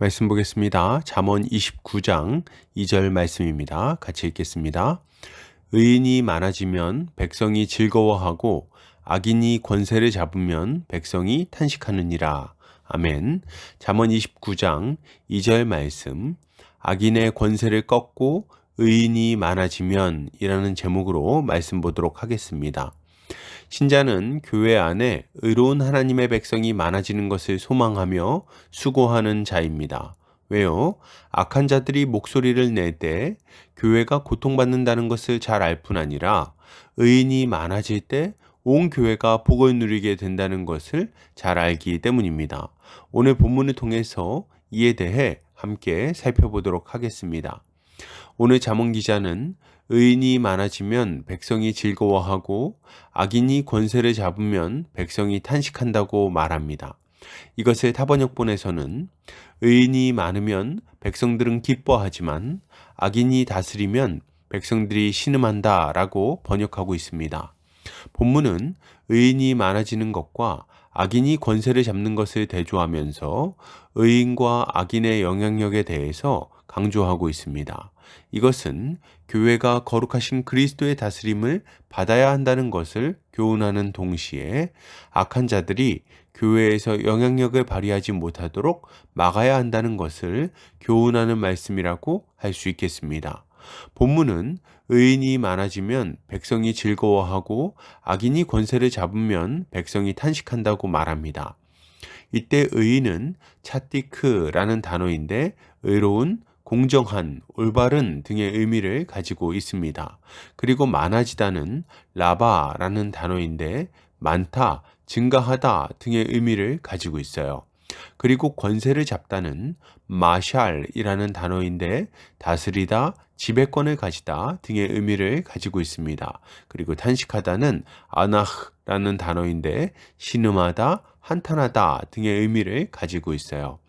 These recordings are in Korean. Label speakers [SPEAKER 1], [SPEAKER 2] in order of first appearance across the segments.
[SPEAKER 1] 말씀 보겠습니다. 잠언 29장 2절 말씀입니다. 같이 읽겠습니다. 의인이 많아지면 백성이 즐거워하고 악인이 권세를 잡으면 백성이 탄식하느니라. 아멘. 잠언 29장 2절 말씀. 악인의 권세를 꺾고 의인이 많아지면 이라는 제목으로 말씀 보도록 하겠습니다. 신자는 교회 안에 의로운 하나님의 백성이 많아지는 것을 소망하며 수고하는 자입니다. 왜요? 악한 자들이 목소리를 낼 때 교회가 고통받는다는 것을 잘 알 뿐 아니라 의인이 많아질 때 온 교회가 복을 누리게 된다는 것을 잘 알기 때문입니다. 오늘 본문을 통해서 이에 대해 함께 살펴보도록 하겠습니다. 오늘 자문 기자는 의인이 많아지면 백성이 즐거워하고 악인이 권세를 잡으면 백성이 탄식한다고 말합니다. 이것을 타번역본에서는 의인이 많으면 백성들은 기뻐하지만 악인이 다스리면 백성들이 신음한다 라고 번역하고 있습니다. 본문은 의인이 많아지는 것과 악인이 권세를 잡는 것을 대조하면서 의인과 악인의 영향력에 대해서 강조하고 있습니다. 이것은 교회가 거룩하신 그리스도의 다스림을 받아야 한다는 것을 교훈하는 동시에 악한 자들이 교회에서 영향력을 발휘하지 못하도록 막아야 한다는 것을 교훈하는 말씀이라고 할 수 있겠습니다. 본문은 의인이 많아지면 백성이 즐거워하고 악인이 권세를 잡으면 백성이 탄식한다고 말합니다. 이때 의인은 차티크라는 단어인데 의로운, 공정한, 올바른 등의 의미를 가지고 있습니다. 그리고 많아지다는 라바라는 단어인데 많다, 증가하다 등의 의미를 가지고 있어요. 그리고 권세를 잡다는 마샬이라는 단어인데 다스리다, 지배권을 가지다 등의 의미를 가지고 있습니다. 그리고 탄식하다는 아나흐라는 단어인데 신음하다, 한탄하다 등의 의미를 가지고 있어요.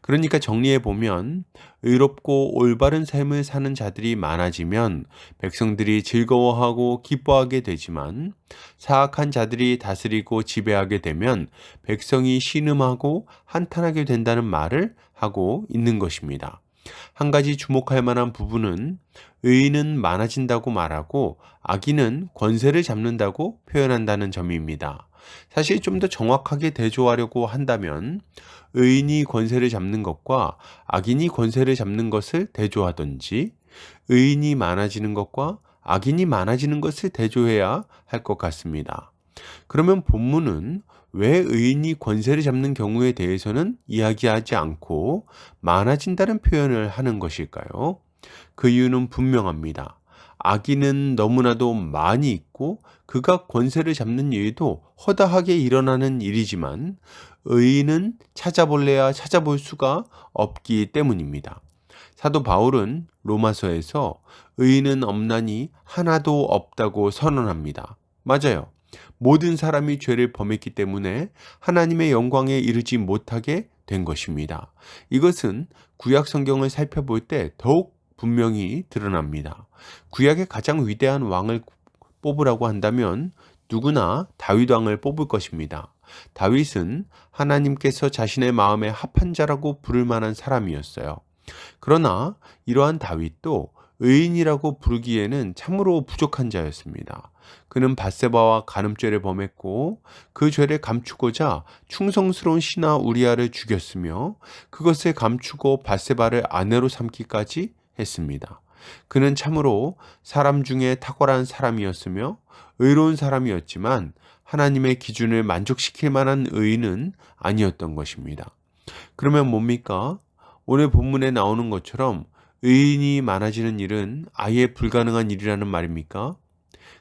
[SPEAKER 1] 그러니까 정리해 보면 의롭고 올바른 삶을 사는 자들이 많아지면 백성들이 즐거워하고 기뻐하게 되지만 사악한 자들이 다스리고 지배하게 되면 백성이 신음하고 한탄하게 된다는 말을 하고 있는 것입니다. 한 가지 주목할 만한 부분은 의인은 많아진다고 말하고 악인은 권세를 잡는다고 표현한다는 점입니다. 사실 좀 더 정확하게 대조하려고 한다면 의인이 권세를 잡는 것과 악인이 권세를 잡는 것을 대조하든지 의인이 많아지는 것과 악인이 많아지는 것을 대조해야 할 것 같습니다. 그러면 본문은 왜 의인이 권세를 잡는 경우에 대해서는 이야기하지 않고 많아진다는 표현을 하는 것일까요? 그 이유는 분명합니다. 악인은 너무나도 많이 있고 그가 권세를 잡는 일도 허다하게 일어나는 일이지만 의인은 찾아볼래야 찾아볼 수가 없기 때문입니다. 사도 바울은 로마서에서 의인은 없나니 하나도 없다고 선언합니다. 맞아요. 모든 사람이 죄를 범했기 때문에 하나님의 영광에 이르지 못하게 된 것입니다. 이것은 구약 성경을 살펴볼 때 더욱 분명히 드러납니다. 구약의 가장 위대한 왕을 뽑으라고 한다면 누구나 다윗 왕을 뽑을 것입니다. 다윗은 하나님께서 자신의 마음에 합한 자라고 부를 만한 사람이었어요. 그러나 이러한 다윗도 의인이라고 부르기에는 참으로 부족한 자였습니다. 그는 바세바와 간음죄를 범했고 그 죄를 감추고자 충성스러운 신하 우리아를 죽였으며 그것을 감추고 바세바를 아내로 삼기까지 했습니다. 그는 참으로 사람 중에 탁월한 사람이었으며 의로운 사람이었지만 하나님의 기준을 만족시킬 만한 의인은 아니었던 것입니다. 그러면 뭡니까? 오늘 본문에 나오는 것처럼 의인이 많아지는 일은 아예 불가능한 일이라는 말입니까?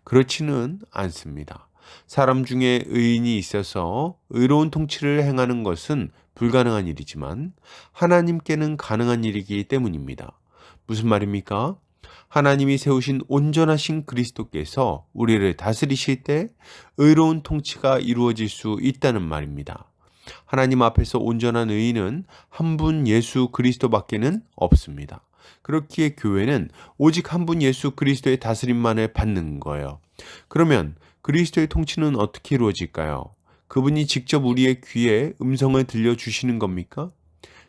[SPEAKER 1] 그렇지는 않습니다. 사람 중에 의인이 있어서 의로운 통치를 행하는 것은 불가능한 일이지만 하나님께는 가능한 일이기 때문입니다. 무슨 말입니까? 하나님이 세우신 온전하신 그리스도께서 우리를 다스리실 때 의로운 통치가 이루어질 수 있다는 말입니다. 하나님 앞에서 온전한 의인은 한 분 예수 그리스도밖에는 없습니다. 그렇기에 교회는 오직 한 분 예수 그리스도의 다스림만을 받는 거예요. 그러면 그리스도의 통치는 어떻게 이루어질까요? 그분이 직접 우리의 귀에 음성을 들려주시는 겁니까?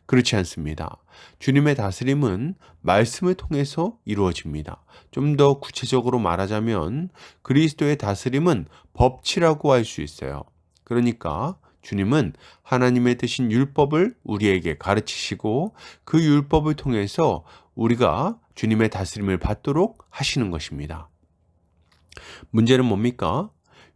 [SPEAKER 1] 그렇지 않습니다. 주님의 다스림은 말씀을 통해서 이루어집니다. 좀 더 구체적으로 말하자면 그리스도의 다스림은 법치라고 할 수 있어요. 그러니까 주님은 하나님의 뜻인 율법을 우리에게 가르치시고 그 율법을 통해서 우리가 주님의 다스림을 받도록 하시는 것입니다. 문제는 뭡니까?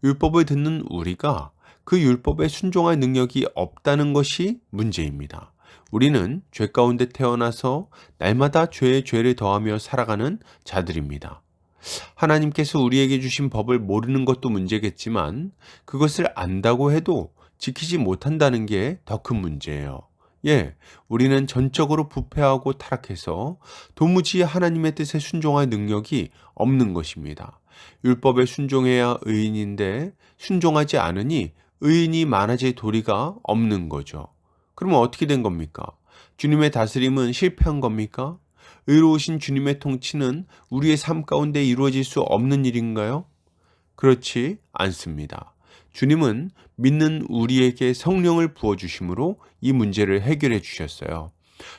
[SPEAKER 1] 율법을 듣는 우리가 그 율법에 순종할 능력이 없다는 것이 문제입니다. 우리는 죄 가운데 태어나서 날마다 죄의 죄를 더하며 살아가는 자들입니다. 하나님께서 우리에게 주신 법을 모르는 것도 문제겠지만 그것을 안다고 해도 지키지 못한다는 게 더 큰 문제예요. 예, 우리는 전적으로 부패하고 타락해서 도무지 하나님의 뜻에 순종할 능력이 없는 것입니다. 율법에 순종해야 의인인데 순종하지 않으니 의인이 많아질 도리가 없는 거죠. 그러면 어떻게 된 겁니까? 주님의 다스림은 실패한 겁니까? 의로우신 주님의 통치는 우리의 삶 가운데 이루어질 수 없는 일인가요? 그렇지 않습니다. 주님은 믿는 우리에게 성령을 부어주심으로 이 문제를 해결해 주셨어요.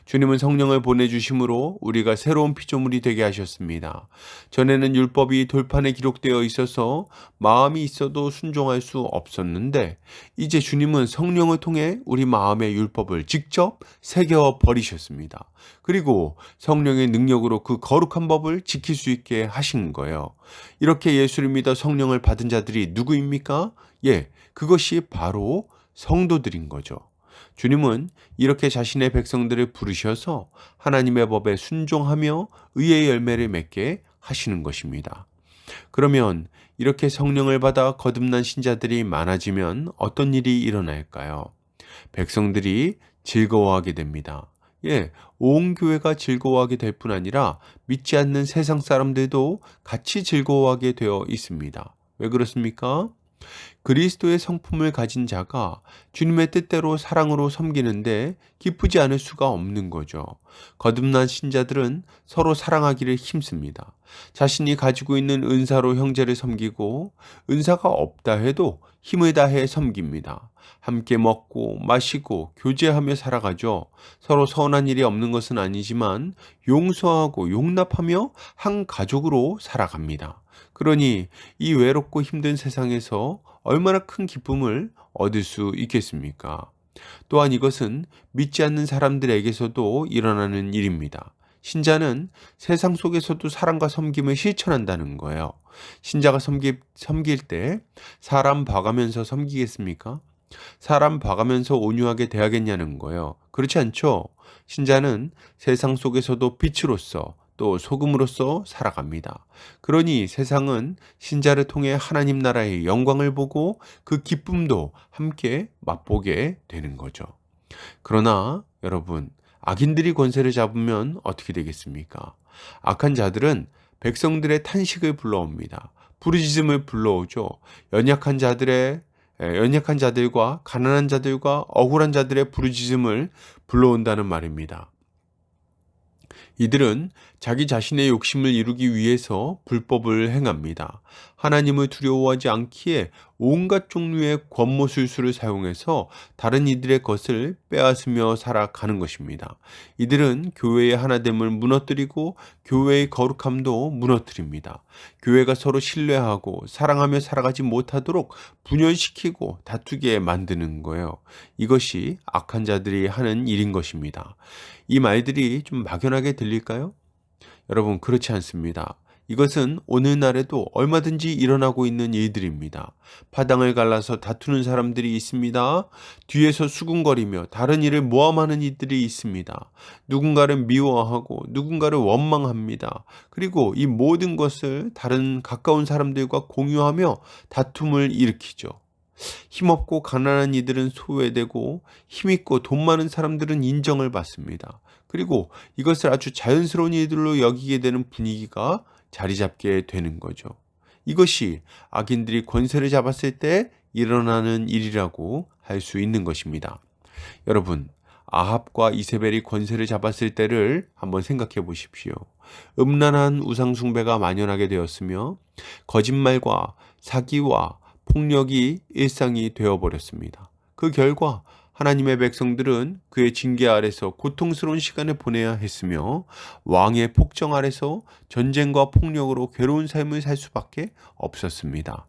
[SPEAKER 1] 주님은 성령을 보내주심으로 우리가 새로운 피조물이 되게 하셨습니다. 전에는 율법이 돌판에 기록되어 있어서 마음이 있어도 순종할 수 없었는데, 이제 주님은 성령을 통해 우리 마음의 율법을 직접 새겨 버리셨습니다. 그리고 성령의 능력으로 그 거룩한 법을 지킬 수 있게 하신 거예요. 이렇게 예수를 믿어 성령을 받은 자들이 누구입니까? 예, 그것이 바로 성도들인 거죠. 주님은 이렇게 자신의 백성들을 부르셔서 하나님의 법에 순종하며 의의 열매를 맺게 하시는 것입니다. 그러면 이렇게 성령을 받아 거듭난 신자들이 많아지면 어떤 일이 일어날까요? 백성들이 즐거워하게 됩니다. 예, 온 교회가 즐거워하게 될 뿐 아니라 믿지 않는 세상 사람들도 같이 즐거워하게 되어 있습니다. 왜 그렇습니까? 그리스도의 성품을 가진 자가 주님의 뜻대로 사랑으로 섬기는데 기쁘지 않을 수가 없는 거죠. 거듭난 신자들은 서로 사랑하기를 힘씁니다. 자신이 가지고 있는 은사로 형제를 섬기고 은사가 없다 해도 힘을 다해 섬깁니다. 함께 먹고 마시고 교제하며 살아가죠. 서로 서운한 일이 없는 것은 아니지만 용서하고 용납하며 한 가족으로 살아갑니다. 그러니 이 외롭고 힘든 세상에서 얼마나 큰 기쁨을 얻을 수 있겠습니까? 또한 이것은 믿지 않는 사람들에게서도 일어나는 일입니다. 신자는 세상 속에서도 사랑과 섬김을 실천한다는 거예요. 신자가 섬기, 섬길 때 사람 봐가면서 섬기겠습니까? 사람 봐가면서 온유하게 대하겠냐는 거예요. 그렇지 않죠? 신자는 세상 속에서도 빛으로서 또 소금으로서 살아갑니다. 그러니 세상은 신자를 통해 하나님 나라의 영광을 보고 그 기쁨도 함께 맛보게 되는 거죠. 그러나 여러분, 악인들이 권세를 잡으면 어떻게 되겠습니까? 악한 자들은 백성들의 탄식을 불러옵니다. 부르짖음을 불러오죠. 연약한 자들의 연약한 자들과 가난한 자들과 억울한 자들의 부르짖음을 불러온다는 말입니다. 이들은 자기 자신의 욕심을 이루기 위해서 불법을 행합니다. 하나님을 두려워하지 않기에 온갖 종류의 권모술수를 사용해서 다른 이들의 것을 빼앗으며 살아가는 것입니다. 이들은 교회의 하나됨을 무너뜨리고 교회의 거룩함도 무너뜨립니다. 교회가 서로 신뢰하고 사랑하며 살아가지 못하도록 분열시키고 다투게 만드는 거예요. 이것이 악한 자들이 하는 일인 것입니다. 이 말들이 좀 막연하게 들릴까요? 여러분, 그렇지 않습니다. 이것은 오늘날에도 얼마든지 일어나고 있는 일들입니다. 파당을 갈라서 다투는 사람들이 있습니다. 뒤에서 수군거리며 다른 일을 모함하는 이들이 있습니다. 누군가를 미워하고 누군가를 원망합니다. 그리고 이 모든 것을 다른 가까운 사람들과 공유하며 다툼을 일으키죠. 힘없고 가난한 이들은 소외되고 힘있고 돈 많은 사람들은 인정을 받습니다. 그리고 이것을 아주 자연스러운 일들로 여기게 되는 분위기가 자리 잡게 되는 거죠. 이것이 악인들이 권세를 잡았을 때 일어나는 일이라고 할 수 있는 것입니다. 여러분, 아합과 이세벨이 권세를 잡았을 때를 한번 생각해 보십시오. 음란한 우상숭배가 만연하게 되었으며 거짓말과 사기와 폭력이 일상이 되어버렸습니다. 그 결과 하나님의 백성들은 그의 징계 아래서 고통스러운 시간을 보내야 했으며 왕의 폭정 아래서 전쟁과 폭력으로 괴로운 삶을 살 수밖에 없었습니다.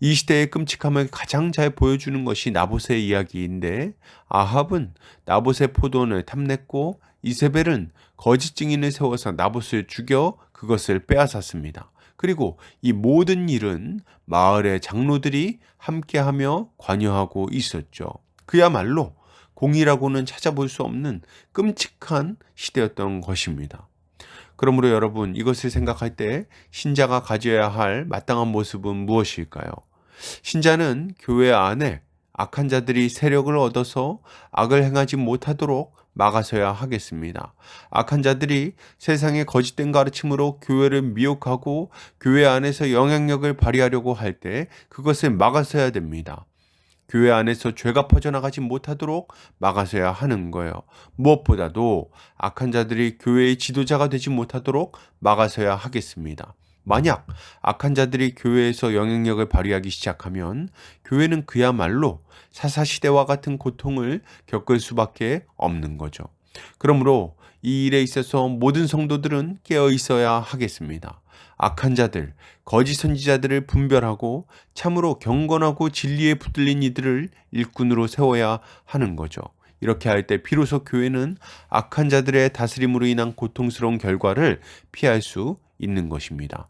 [SPEAKER 1] 이 시대의 끔찍함을 가장 잘 보여주는 것이 나봇의 이야기인데 아합은 나봇의 포도원을 탐냈고 이세벨은 거짓 증인을 세워서 나봇을 죽여 그것을 빼앗았습니다. 그리고 이 모든 일은 마을의 장로들이 함께하며 관여하고 있었죠. 그야말로 공이라고는 찾아볼 수 없는 끔찍한 시대였던 것입니다. 그러므로 여러분 이것을 생각할 때 신자가 가져야 할 마땅한 모습은 무엇일까요? 신자는 교회 안에 악한 자들이 세력을 얻어서 악을 행하지 못하도록 막아서야 하겠습니다. 악한 자들이 세상의 거짓된 가르침으로 교회를 미혹하고 교회 안에서 영향력을 발휘하려고 할 때 그것을 막아서야 됩니다. 교회 안에서 죄가 퍼져나가지 못하도록 막아서야 하는 거예요. 무엇보다도 악한 자들이 교회의 지도자가 되지 못하도록 막아서야 하겠습니다. 만약 악한 자들이 교회에서 영향력을 발휘하기 시작하면 교회는 그야말로 사사시대와 같은 고통을 겪을 수밖에 없는 거죠. 그러므로 이 일에 있어서 모든 성도들은 깨어 있어야 하겠습니다. 악한 자들, 거짓 선지자들을 분별하고 참으로 경건하고 진리에 붙들린 이들을 일꾼으로 세워야 하는 거죠. 이렇게 할 때 비로소 교회는 악한 자들의 다스림으로 인한 고통스러운 결과를 피할 수 있는 것입니다.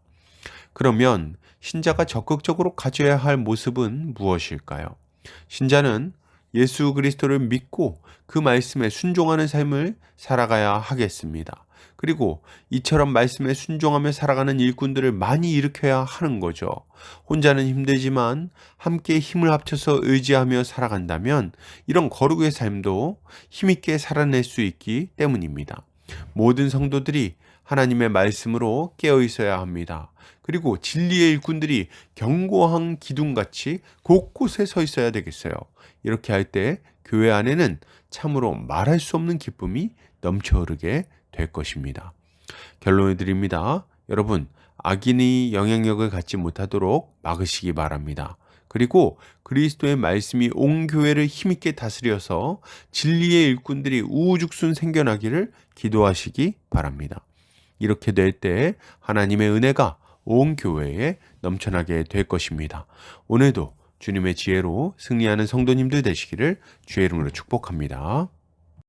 [SPEAKER 1] 그러면 신자가 적극적으로 가져야 할 모습은 무엇일까요? 신자는 예수 그리스도를 믿고 그 말씀에 순종하는 삶을 살아가야 하겠습니다. 그리고 이처럼 말씀에 순종하며 살아가는 일꾼들을 많이 일으켜야 하는 거죠. 혼자는 힘들지만 함께 힘을 합쳐서 의지하며 살아간다면 이런 거룩의 삶도 힘있게 살아낼 수 있기 때문입니다. 모든 성도들이 하나님의 말씀으로 깨어 있어야 합니다. 그리고 진리의 일꾼들이 견고한 기둥같이 곳곳에 서 있어야 되겠어요. 이렇게 할 때 교회 안에는 참으로 말할 수 없는 기쁨이 넘쳐 흐르게 될 것입니다. 결론을 드립니다. 여러분, 악인이 영향력을 갖지 못하도록 막으시기 바랍니다. 그리고 그리스도의 말씀이 온 교회를 힘있게 다스려서 진리의 일꾼들이 우후죽순 생겨나기를 기도하시기 바랍니다. 이렇게 될 때 하나님의 은혜가 온 교회에 넘쳐나게 될 것입니다. 오늘도 주님의 지혜로 승리하는 성도님들 되시기를 주의 이름으로 축복합니다.